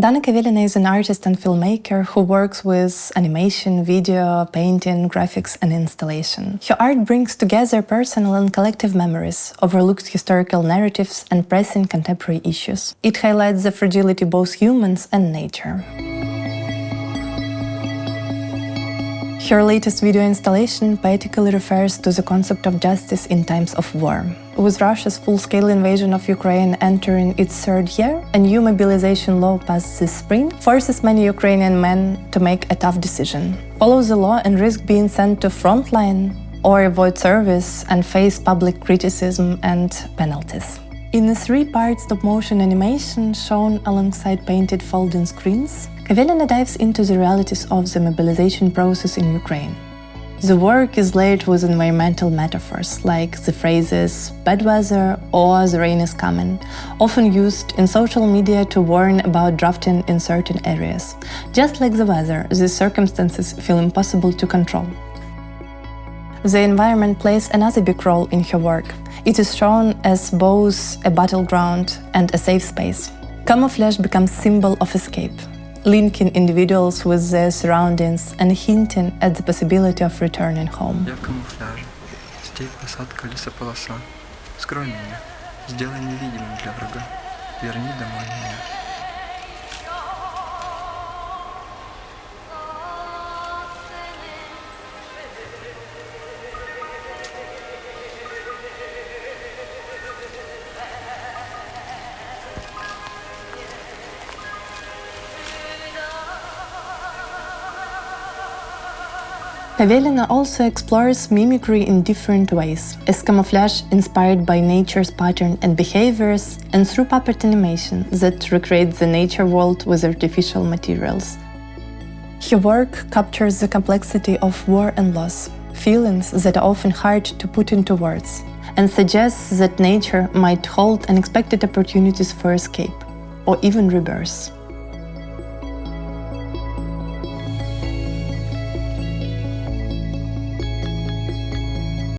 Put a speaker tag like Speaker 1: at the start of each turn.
Speaker 1: Dana Kavelina is an artist and filmmaker who works with animation, video, painting, graphics, and installation. Her art brings together personal and collective memories, overlooked historical narratives, and pressing contemporary issues. It highlights the fragility both humans and nature. Her latest video installation poetically refers to the concept of justice in times of war. With Russia's full-scale invasion of Ukraine entering its third year, a new mobilization law passed this spring forces many Ukrainian men to make a tough decision. Follow the law and risk being sent to frontline or avoid service and face public criticism and penalties. In a three-part stop-motion animation shown alongside painted folding screens, Kavelina dives into the realities of the mobilization process in Ukraine. The work is layered with environmental metaphors like the phrases bad weather or the rain is coming, often used in social media to warn about drafting in certain areas. Just like the weather, these circumstances feel impossible to control. The environment plays another big role in her work. It is shown as both a battleground and a safe space. Camouflage becomes symbol of escape, linking individuals with their surroundings and hinting at the possibility of returning home.
Speaker 2: Я в камуфляже. Степь, посадка, лесополоса. Скрой меня. Сделай невидимым для врага. Верни домой меня.
Speaker 1: Kavelina also explores mimicry in different ways, as camouflage inspired by nature's pattern and behaviors, and through puppet animation that recreates the nature world with artificial materials. Her work captures the complexity of war and loss, feelings that are often hard to put into words, and suggests that nature might hold unexpected opportunities for escape or even rebirth.